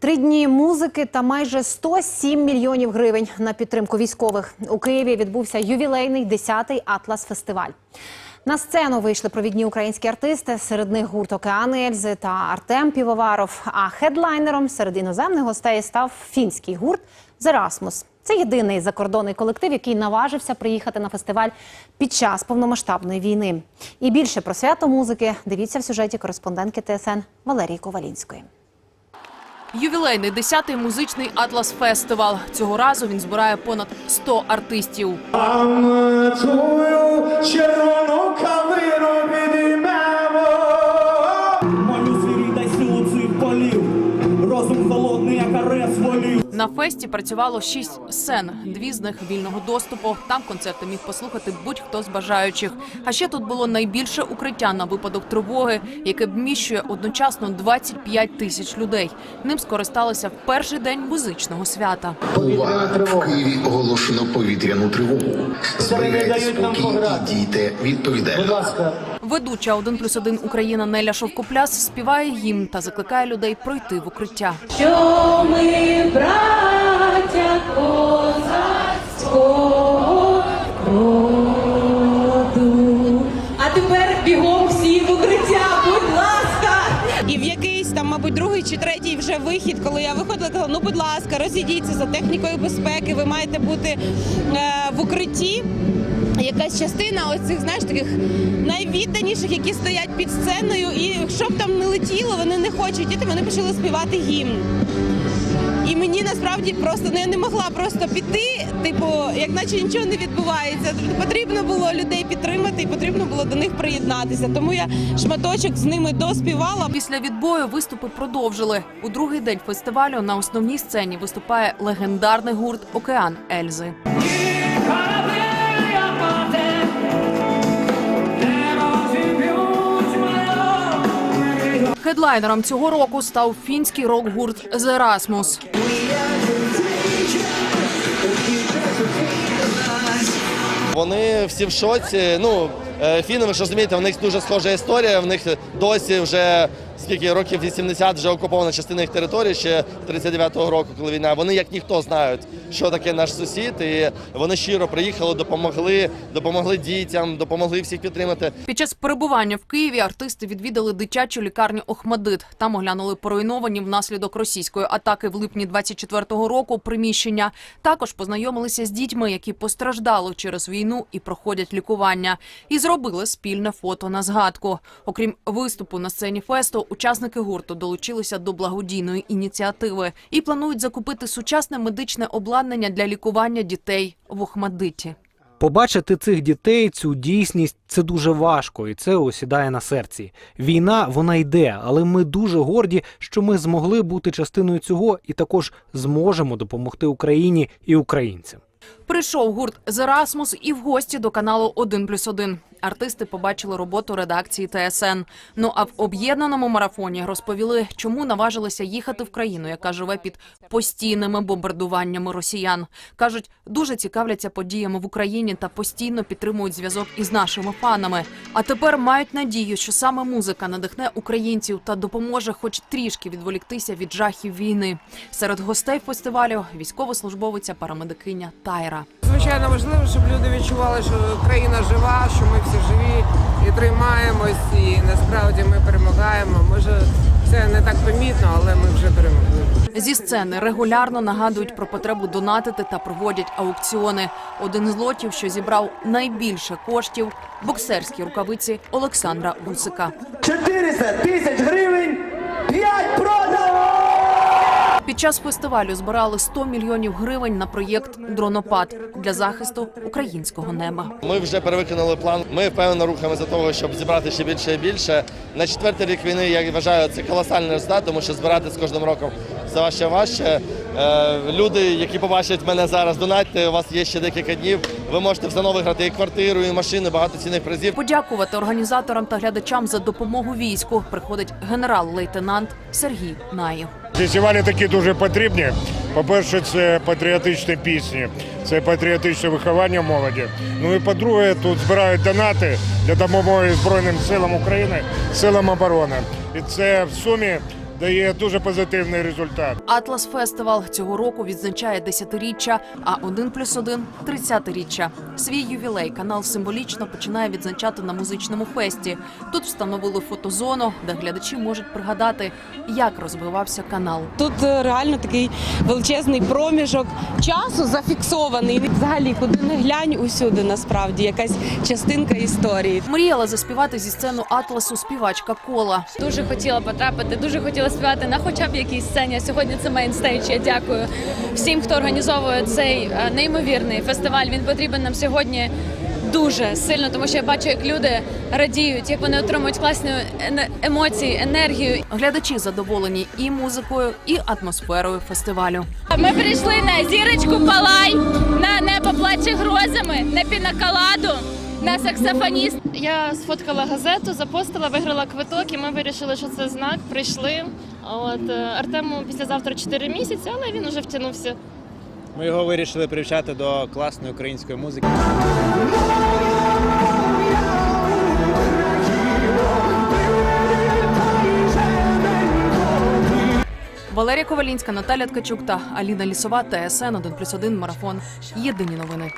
Три дні музики та майже 107 мільйонів гривень на підтримку військових. У Києві відбувся ювілейний 10-й Атлас фестиваль. На сцену вийшли провідні українські артисти. Серед них гурт Океани Ельзи та Артем Півоваров. А хедлайнером серед іноземних гостей став фінський гурт Зерасмус. Це єдиний закордонний колектив, який наважився приїхати на фестиваль під час повномасштабної війни. І більше про свято музики дивіться в сюжеті кореспондентки ТСН Валерії Ковалінської. Ювілейний 10-й музичний Атлас Фестивал. Цього разу він збирає понад 100 артистів. А На фесті працювало шість сцен. Дві з них вільного доступу. Там концерти міг послухати будь-хто з бажаючих. А ще тут було найбільше укриття на випадок тривоги, яке вміщує одночасно 25 тисяч людей. Ним скористалися в перший день музичного свята. Увага! В Києві оголошено повітряну тривогу. Зберігайте спокій і дійте Будь ласка, Ведуча 1 плюс 1 Україна Неля Шовкопляс співає гімн та закликає людей пройти в укриття. що ми браття козацького роду. А тепер бігом всі в укриття, будь ласка! І в якийсь там, мабуть, другий чи третій вже вихід, коли я виходила, казала, ну будь ласка, розійдіться за технікою безпеки, ви маєте бути е, в укритті. Якась частина оцих, знаєш, таких найвідданіших, які стоять під сценою, і що б там не летіло, вони не хочуть іти, вони почали співати гімн. І мені насправді просто ну, я не могла просто піти, типу, як наче нічого не відбувається. Потрібно було людей підтримати і потрібно було до них приєднатися. Тому я шматочок з ними доспівала. Після відбою виступи продовжили. У другий день фестивалю на основній сцені виступає легендарний гурт Океан Ельзи. Хедлайнером цього року став фінський рок-гурт Зерасмус. Вони всі в шоці. Ну, е, фіни, ви ж розумієте, в них дуже схожа історія. В них досі вже скільки років 80 вже окупована частина їх території ще 39-го року, коли війна. Вони як ніхто знають, що таке наш сусід, і вони щиро приїхали, допомогли, допомогли дітям, допомогли всіх підтримати. Під час перебування в Києві артисти відвідали дитячу лікарню Охмадит. Там оглянули поруйновані внаслідок російської атаки в липні 24-го року приміщення. Також познайомилися з дітьми, які постраждали через війну і проходять лікування. І зробили спільне фото на згадку. Окрім виступу на сцені фесту, учасники гурту долучилися до благодійної ініціативи і планують закупити сучасне медичне обладнання для лікування дітей в Охмадиті. Побачити цих дітей, цю дійсність це дуже важко, і це осідає на серці. Війна вона йде, але ми дуже горді, що ми змогли бути частиною цього і також зможемо допомогти Україні і українцям. Прийшов гурт Зерасмус і в гості до каналу «1 плюс 1». Артисти побачили роботу редакції ТСН. Ну а в об'єднаному марафоні розповіли, чому наважилися їхати в країну, яка живе під постійними бомбардуваннями росіян. кажуть, дуже цікавляться подіями в Україні та постійно підтримують зв'язок із нашими фанами. А тепер мають надію, що саме музика надихне українців та допоможе, хоч трішки відволіктися від жахів війни. Серед гостей фестивалю військовослужбовиця парамедикиня Тайра. Звичайно важливо, щоб люди відчували, що країна жива, що ми всі живі і тримаємось, і насправді ми перемагаємо. Може, це не так помітно, але ми вже перемогли. Зі сцени регулярно нагадують про потребу донатити та проводять аукціони. Один з лотів, що зібрав найбільше коштів боксерські рукавиці Олександра Усика. 400 тисяч гривень, 5 продано! Під час фестивалю збирали 100 мільйонів гривень на проєкт Дронопад для захисту українського неба. Ми вже перевиконали план. Ми впевнено рухаємося до того, щоб зібрати ще більше і більше. На четвертий рік війни я вважаю це колосальний результат, тому що збирати з кожним роком все важче і важче. Е, Люди, які побачать мене зараз, донатьте, у вас є ще декілька днів. Ви можете все виграти і квартиру, і машину, багато цінних призів. Подякувати організаторам та глядачам за допомогу війську приходить генерал-лейтенант Сергій Наєв. Фестивалі такі дуже потрібні. По-перше, це патріотичні пісні, це патріотичне виховання молоді. Ну і по-друге, тут збирають донати для допомоги Збройним силам України, силам оборони. І це в сумі дає дуже позитивний результат. Атлас Фестивал цього року відзначає 10-річчя, а 1 плюс 1 – 30-річчя. Свій ювілей канал символічно починає відзначати на музичному фесті. Тут встановили фотозону, де глядачі можуть пригадати, як розвивався канал. Тут е, реально такий величезний проміжок часу зафіксований. Взагалі, куди не глянь, усюди насправді якась частинка історії. Мріяла заспівати зі сцену Атласу співачка Кола. Дуже хотіла потрапити, дуже хотіла співати на хоча б якійсь сцені. А Сьогодні це мейнстейдж. Я дякую всім, хто організовує цей е, неймовірний фестиваль. Він потрібен нам сьогодні дуже сильно, тому що я бачу, як люди радіють, як вони отримують класні емоції, енергію. Глядачі задоволені і музикою, і атмосферою фестивалю. Ми прийшли на зірочку Палай, на небо плаче грозами, на пінакаладу, на саксофоніст. Я сфоткала газету, запостила, виграла квиток, і ми вирішили, що це знак. Прийшли. От е, Артему післязавтра 4 місяці, але він уже втягнувся. Ми його вирішили привчати до класної української музики. Валерія Ковалінська, Наталя Ткачук та Аліна Лісова. ТСН 1+,1 Марафон. Єдині новини.